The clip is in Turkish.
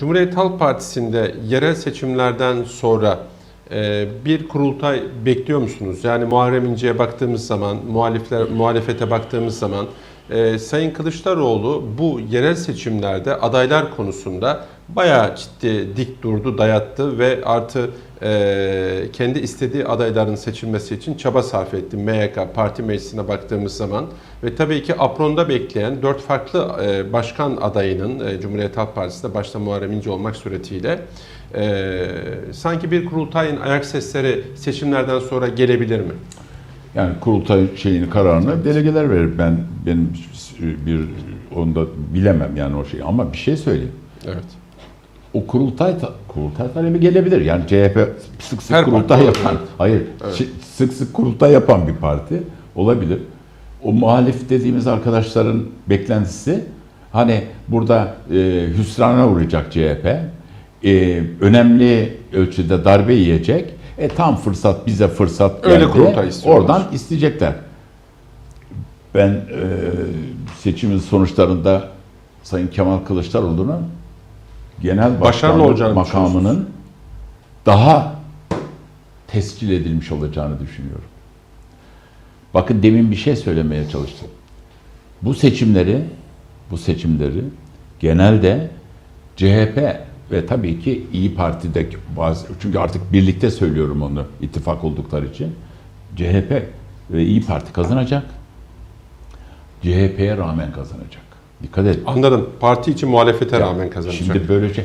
Cumhuriyet Halk Partisi'nde yerel seçimlerden sonra e, bir kurultay bekliyor musunuz? Yani Muharrem İnce'ye baktığımız zaman, muhalifler, muhalefete baktığımız zaman e, Sayın Kılıçdaroğlu bu yerel seçimlerde adaylar konusunda bayağı ciddi dik durdu, dayattı ve artı e, kendi istediği adayların seçilmesi için çaba sarf etti. MYK Parti Meclisi'ne baktığımız zaman ve tabii ki apronda bekleyen dört farklı e, başkan adayının e, Cumhuriyet Halk Partisi'nde başta Muharrem İnce olmak suretiyle e, sanki bir kurultayın ayak sesleri seçimlerden sonra gelebilir mi? Yani kurultay şeyini kararını delegeler verir. Ben benim bir onda bilemem yani o şeyi ama bir şey söyleyeyim. Evet. O kurultay ta- kurultay talebi gelebilir. Yani CHP sık sık Her kurultay yapan. Hayır. Evet. Sık sık kurultay yapan bir parti olabilir. O muhalif dediğimiz arkadaşların beklentisi hani burada e, hüsrana uğrayacak CHP. e, önemli ölçüde darbe yiyecek. E tam fırsat bize fırsat geldi. Öyle kurultay istiyorlar. Oradan isteyecekler. Ben e, seçimin sonuçlarında Sayın Kemal Kılıçdaroğlu'nun genel başkanlık olacağını makamının daha tescil edilmiş olacağını düşünüyorum. Bakın demin bir şey söylemeye çalıştım. Bu seçimleri bu seçimleri genelde CHP ve tabii ki İyi Parti'deki bazı çünkü artık birlikte söylüyorum onu ittifak oldukları için CHP ve İyi Parti kazanacak. CHP'ye rağmen kazanacak. Dikkat edin. Anladım. Parti için muhalefete rağmen kazanacak. Şimdi böylece